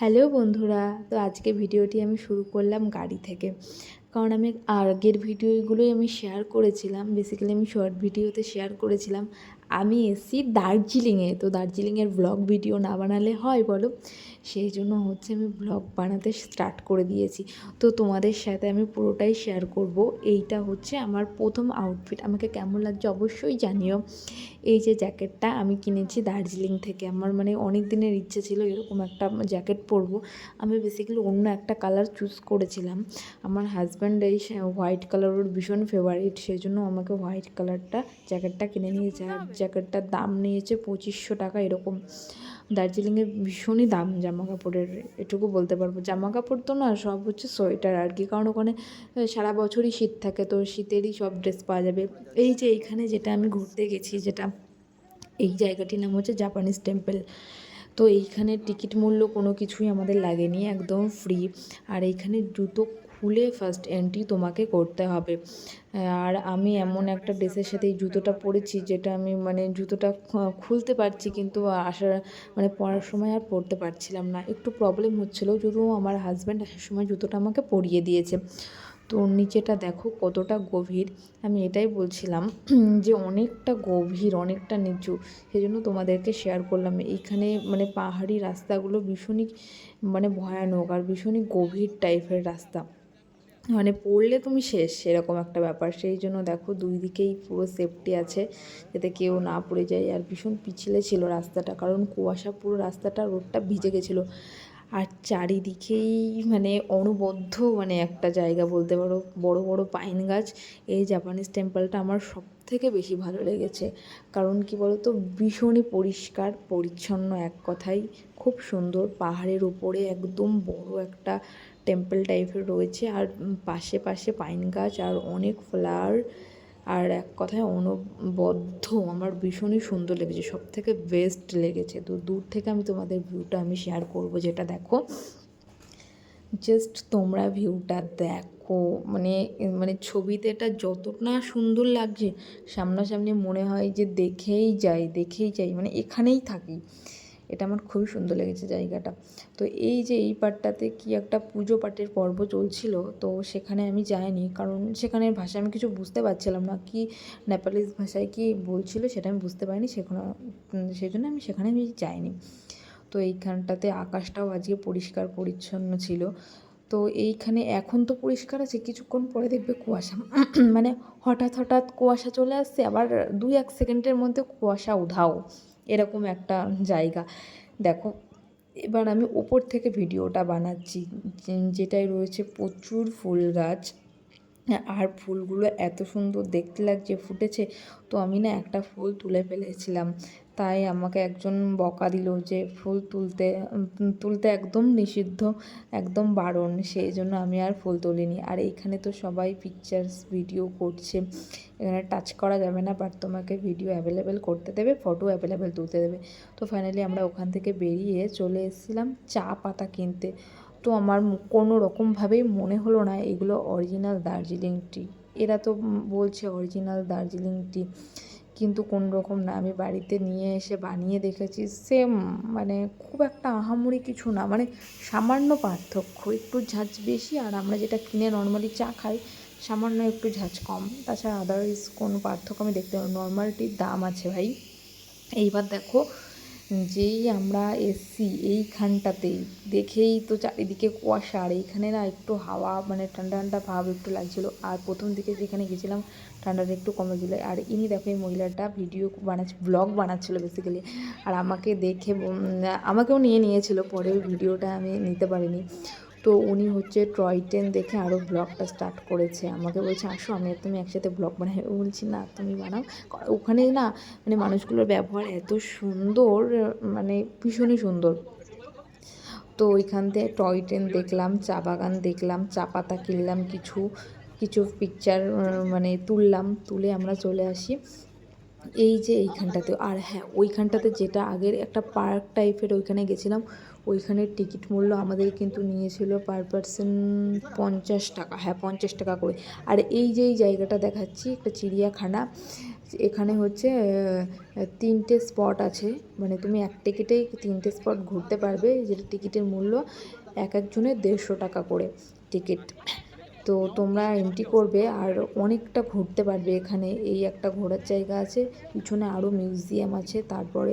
Hello বন্ধুরা, তো আজকে ভিডিওটি আমি শুরু করলাম গাড়ি থেকে। কারণ আমি আগের ভিডিওগুলোই আমি শেয়ার করেছিলাম বেসিক্যালি আমি শর্ট ভিডিওতে শেয়ার করেছিলাম। আমি এসছি দার্জিলিংয়ে। তো দার্জিলিংয়ের ব্লগ ভিডিও না বানালে হয় বলো? সেই জন্য হচ্ছে আমি ব্লগ বানাতে স্টার্ট করে দিয়েছি। তো তোমাদের সাথে আমি পুরোটাই শেয়ার করব। এইটা হচ্ছে আমার প্রথম আউটফিট আমাকে কেমন লাগছে অবশ্যই জানিও। এই যে জ্যাকেটটা আমি কিনেছি দার্জিলিং থেকে। আমার মানে অনেক দিনের ইচ্ছে ছিল এরকম একটা জ্যাকেট পরবো। আমি বেসিক্যালি অন্য একটা কালার চুজ করেছিলাম। আমার হাজব্যান্ড এই হোয়াইট কালার ওর ভীষণ ফেভারিট সেই জন্য আমাকে হোয়াইট কালারটা জ্যাকেটটা কিনে নিয়েছে জ্যাকেটটার দাম নিয়েছে পঁচিশশো টাকা এরকম। দার্জিলিংয়ে ভীষণই দাম জামা কাপড়ের এটুকু বলতে পারব। জামা কাপড় তো না, সব হচ্ছে সোয়েটার আর কি, কারণ ওখানে সারা বছরই শীত থাকে, তো শীতেরই সব ড্রেস পাওয়া যাবে। এই যে এইখানে যেটা আমি ঘুরতে গেছি, যেটা এই জায়গাটির নাম হচ্ছে জাপানিজ টেম্পল। তো এইখানে টিকিট মূল্য কোনো কিছুই আমাদের লাগেনি, একদম ফ্রি আর এইখানে জুতো খুলে ফার্স্ট এন্ট্রি তোমাকে করতে হবে। আর আমি এমন একটা ড্রেসের সাথে এই জুতোটা পরেছি যেটা আমি মানে জুতোটা খুলতে পারছি কিন্তু আসার মানে পরার সময় আর পরতে পারছিলাম না। একটু প্রবলেম হচ্ছিল, যদিও আমার হাজব্যান্ড আসার সময় জুতোটা আমাকে পরিয়ে দিয়েছে। তো নিচেটা দেখো কতটা গভীর। আমি এটাই বলছিলাম যে অনেকটা গভীর, অনেকটা নিচু। সেই জন্য তোমাদেরকে শেয়ার করলাম। এইখানে মানে পাহাড়ি রাস্তাগুলো ভীষণই মানে ভয়ানক আর ভীষণই গভীর টাইপের রাস্তা। মানে পড়লে তুমি শেষ, সেরকম একটা ব্যাপার। সেই জন্য দেখো দুই দিকেই পুরো সেফটি আছে, যাতে কেউ না পড়ে যায়। আর ভীষণ পিছলে ছিল রাস্তাটা, কারণ কুয়াশা পুরো রাস্তাটা, রোডটা ভিজে গেছিল। আর চারিদিকেই মানে অনবদ্য মানে একটা জায়গা বলতে পারো, বড় বড় পাইন গাছ। এই জাপানিজ টেম্পলটা আমার সব থেকে বেশি ভালো লেগেছে। কারণ কি বলতো? ভীষণই পরিষ্কার, পরিচ্ছন্ন এক কথাই খুব সুন্দর, পাহাড়ের উপরে একদম বড় একটা টেম্পল টাইপের রয়েছে। আর পাশে পাশে পাইন গাছ আর অনেক ফ্লাওয়ার আর এক কথায় অনবদ্য, আমার ভীষণই সুন্দর লেগেছে সব থেকে বেস্ট লেগেছে। তো দূর থেকে আমি তোমাদের ভিউটা আমি শেয়ার করব যেটা দেখো। জাস্ট তোমরা ভিউটা দেখো। মানে মানে ছবিতে এটা যতটা সুন্দর লাগছে, সামনাসামনি মনে হয় যে দেখেই যাই দেখেই যাই মানে এখানেই থাকি। এটা আমার খুবই সুন্দর লেগেছে জায়গাটা। তো এই যে এই পার্টটাতে কি একটা পুজো পাঠের পর্ব চলছিল, তো সেখানে আমি যাইনি। কারণ সেখানের ভাষা আমি কিছু বুঝতে পারছিলাম না। কি নেপালিজ ভাষায় কি বলছিল সেটা আমি বুঝতে পারিনি, সেখানে সেই জন্য আমি সেখানে আমি যাইনি। তো এইখানটাতে আকাশটাও আজকে পরিষ্কার পরিচ্ছন্ন ছিল। তো এইখানে এখন তো পরিষ্কার আছে, কিছুক্ষণ পরে দেখবে কুয়াশা। মানে হঠাৎ হঠাৎ কুয়াশা চলে আসছে, আবার দুই এক সেকেন্ডের মধ্যে কুয়াশা উধাও। এরকম একটা জায়গা। দেখো, এবার আমি ওপর থেকে ভিডিওটা বানাচ্ছি। যেটাই রয়েছে প্রচুর ফুল গাছ। আর ফুলগুলো এত সুন্দর দেখতে লাগছে, ফুটেছে। তো আমি না একটা ফুল তুলে ফেলেছিলাম। তাই আমাকে একজন বকা দিল যে, ফুল তুলতে তুলতে একদম নিষিদ্ধ, একদম বারণ। সেই জন্য আমি আর ফুল তুলিনি। আর এখানে তো সবাই পিকচার্স ভিডিও করছে। এখানে টাচ করা যাবে না বাট তোমাকে ভিডিও অ্যাভেলেবেল করতে দেবে ফটো অ্যাভেলেবেল তুলতে দেবে। তো ফাইনালি আমরা ওখান থেকে বেরিয়ে চলে এসেছিলাম চা পাতা কিনতে। তো আমার কোনো রকমভাবেই মনে হলো না এগুলো অরিজিনাল দার্জিলিং টি এরা তো বলছে অরিজিনাল দার্জিলিং টি কিন্তু কোন রকম না। আমি বাড়িতে নিয়ে এসে বানিয়ে দেখেছি সেম মানে খুব একটা আহামরি কিছু না। মানে সামান্য পার্থক্য, একটু ঝাঁঝ বেশি, আর আমরা যেটা কিনে নর্মালি চা খাই সামান্য একটু ঝাঁঝ কম। তাছাড়া আদারওয়াইজ কোনো পার্থক্য আমি দেখতে পাই নর্মালটির দাম আছে ভাই। এইবার দেখো, যেই আমরা এসছি এইখানটাতেই দেখেই তো চারিদিকে কুয়াশা। আর এইখানে না একটু হাওয়া মানে ঠান্ডা ঠান্ডা ভাব একটু লাগছিল। আর প্রথম দিকে যেখানে গেছিলাম ঠান্ডাটা একটু কমে ছিল আর ইনি দেখো এই মহিলাটা ভিডিও বানাচ্ছে ব্লগ বানাচ্ছিলো বেসিক্যালি আর আমাকে দেখে আমাকেও নিয়ে নিয়েছিল। পরে ভিডিওটা আমি নিতে পারিনি। তো উনি হচ্ছে টয় ট্রেন দেখে আরও ব্লগটা স্টার্ট করেছে। আমাকে বলছে, আসো, আমি তুমি একসাথে ব্লগ বানাই। বলছি, না, তুমি বানাও। ওখানে না মানে মানুষগুলোর ব্যবহার এত সুন্দর মানে ভীষণই সুন্দর। তো ওইখান থেকে টয় ট্রেন দেখলাম, চা বাগান দেখলাম, চা পাতা কিনলাম কিছু কিছু পিকচার মানে তুললাম, তুলে আমরা চলে আসি। এই যে এইখানটাতে, আর হ্যাঁ ওইখানটাতে যেটা আগের একটা পার্ক টাইপের ওইখানে গেছিলাম ওইখানের টিকিট মূল্য আমাদের কিন্তু নিয়েছিল পার পারসন পঞ্চাশ টাকা হ্যাঁ পঞ্চাশ টাকা করে। আর এই যে এই জায়গাটা দেখাচ্ছি, একটা চিড়িয়াখানা, এখানে হচ্ছে তিনটে স্পট আছে মানে তুমি এক টিকিটেই তিনটে স্পট ঘুরতে পারবে, যেটা টিকিটের মূল্য এক একজনের দেড়শো টাকা করে টিকিট। তো তোমরা এন্ট্রি করবে আর অনেকটা ঘুরতে পারবে এখানে। এই একটা ঘোরার জায়গা আছে, পিছনে আরও মিউজিয়াম আছে, তারপরে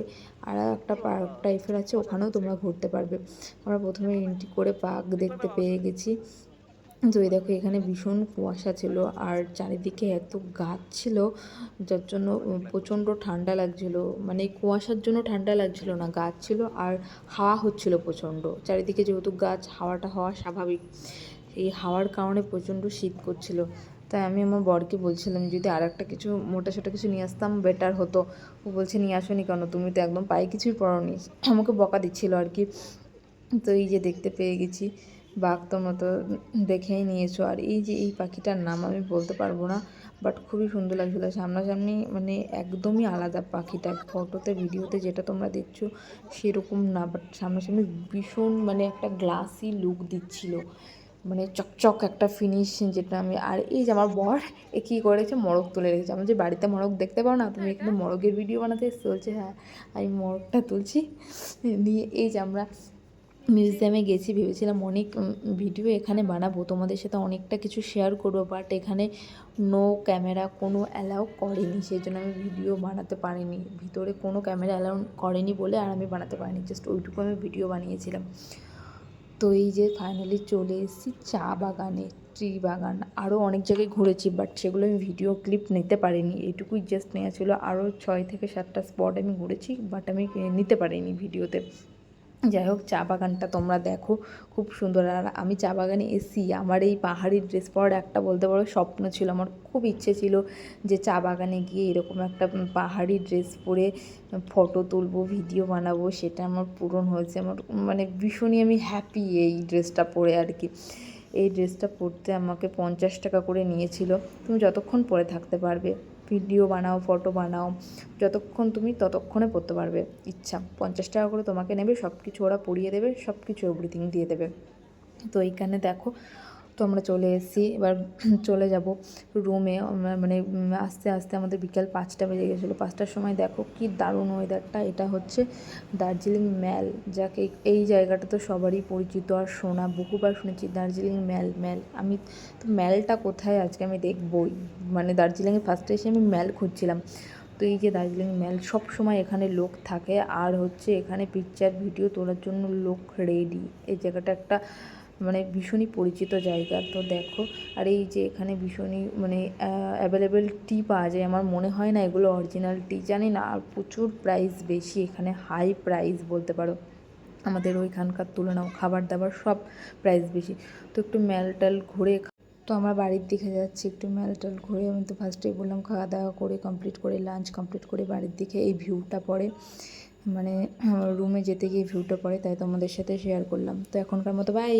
আর একটা পার্ক টাইপের আছে, ওখানেও তোমরা ঘুরতে পারবে। আমরা প্রথমে এন্ট্রি করে পার্ক দেখতে পেয়ে গেছি। তো এই দেখো, এখানে ভীষণ কুয়াশা ছিল আর চারিদিকে এত গাছ ছিল, যার জন্য প্রচণ্ড ঠান্ডা লাগছিল। মানে কুয়াশার জন্য ঠান্ডা লাগছিল না, গাছ ছিল আর হাওয়া হচ্ছিল প্রচণ্ড। চারিদিকে যেহেতু গাছ, হাওয়াটা হওয়া স্বাভাবিক। এই হাওয়ার কারণে প্রচণ্ড শীত করছিল। তাই আমি আমার বরকে বলছিলাম, যদি আর একটা কিছু, মোটা সোটা কিছু নিয়ে আসতাম বেটার হতো। ও বলছে, নিয়ে আসোনি কেন? তুমি তো একদম পায়ে কিছুই পরোনি আমাকে বকা দিচ্ছিল আর কি। তো এই যে দেখতে পেয়ে গেছি, বাঘ তো দেখেই নিয়েছো। আর এই যে এই পাখিটার নাম আমি বলতে পারব না বাট খুবই সুন্দর লাগছিল। সামনাসামনি মানে একদমই আলাদা পাখিটা। ফটোতে ভিডিওতে যেটা তোমরা দেখছ, সেরকম না বাট সামনাসামনি ভীষণ মানে একটা গ্লাসি লুক দিচ্ছিল। মানে চকচক একটা ফিনিশ যেটা আমি আর এই যে আমার বর এ কী করেছে মরক তুলে রেখেছে। আমার যে বাড়িতে মরক দেখতে পাও না? তুমি এখানে মরগের ভিডিও বানাতে এসছো? বলছে হ্যাঁ আমি মরকটা তুলছি। নিয়ে এই যে আমরা মিউজিয়ামে গেছি ভেবেছিলাম অনেক ভিডিও এখানে বানাবো। তোমাদের সাথে অনেকটা কিছু শেয়ার করব বাট এখানে নো ক্যামেরা কোনো অ্যালাউ করেনি। সেই জন্য আমি ভিডিও বানাতে পারিনি। ভিতরে কোনো ক্যামেরা অ্যালাউ করেনি বলে আর আমি বানাতে পারিনি। জাস্ট ওইটুকু আমি ভিডিও বানিয়েছিলাম। তো এই যে ফাইনালি চলে এসেছি চা বাগানে ট্রি বাগান। আরও অনেক জায়গায় ঘুরেছি বাট সেগুলো আমি ভিডিও ক্লিপ নিতে পারিনি। এইটুকুই জাস্ট নেওয়া ছিল। আরও ছয় থেকে সাতটা স্পট আমি ঘুরেছি বাট আমি নিতে পারিনি ভিডিওতে যাই হোক, চা বাগানটা তোমরা দেখো, খুব সুন্দর। আর আমি চা বাগানে এসি আমার এই পাহাড়ি ড্রেস পরার একটা বলতে পারো স্বপ্ন ছিল। আমার খুব ইচ্ছে ছিল যে চা বাগানে গিয়ে এরকম একটা পাহাড়ি ড্রেস পরে ফটো তুলবো, ভিডিও বানাবো, সেটা আমার পূরণ হয়েছে। আমার মানে ভীষণই আমি হ্যাপি এই ড্রেসটা পরে আর কি। এই ড্রেসটা পরতে আমাকে পঞ্চাশ টাকা করে নিয়েছিল। তুমি যতক্ষণ পরে থাকতে পারবে। ভিডিও বানাও ফটো বানাও, যতক্ষণ তুমি ততক্ষণে পড়তে পারবে। ইচ্ছা, পঞ্চাশ টাকা করে তোমাকে নেবে সব কিছু ওরা পড়িয়ে দেবে সব কিছু এভরিথিং দিয়ে দেবে। তো এইখানে দেখো তো আমরা চলে এসেছি। এবার চলে যাব রুমে। মানে আস্তে আস্তে আমাদের বিকেল পাঁচটা বেজে গেছিল। পাঁচটার সময় দেখো কি দারুণ ওয়েদারটা এটা হচ্ছে দার্জিলিং ম্যাল যাকে, এই জায়গাটা তো সবারই পরিচিত। আর শোনা বহুবার শুনেছি দার্জিলিং ম্যাল ম্যাল আমি তো ম্যালটা কোথায় আজকে আমি দেখবই। মানে দার্জিলিংয়ে ফার্স্টে এসে আমি ম্যাল খুঁজছিলাম। তো এই যে দার্জিলিং ম্যাল সব সময় এখানে লোক থাকে। আর হচ্ছে এখানে পিকচার ভিডিও তোলার জন্য লোক রেডি এই জায়গাটা একটা মানে ভীষণই পরিচিত জায়গা। তো দেখো, আর এই যে এখানে ভীষণই মানে অ্যাভেলেবেল টি পাওয়া যায়। আমার মনে হয় না এগুলো অরিজিনাল টি জানি না। আর প্রচুর প্রাইস বেশি, এখানে হাই প্রাইস বলতে পারো। আমাদের ওইখানকার তুলনাও খাবার দাবার সব প্রাইস বেশি। তো একটু ম্যাল টাল ঘুরে তো আমরা বাড়ির দিকে যাচ্ছি, একটু ম্যাল টাল ঘুরে আমি তো ফার্স্টেই বললাম খাওয়া দাওয়া করে কমপ্লিট করে লাঞ্চ কমপ্লিট করে বাড়ির দিকে এই ভিউটা পড়ে মানে রুমে যেতে গিয়ে ভিউটা পড়ে তাই তোমাদের সাথে শেয়ার করলাম। তো এখনকার মতো বাই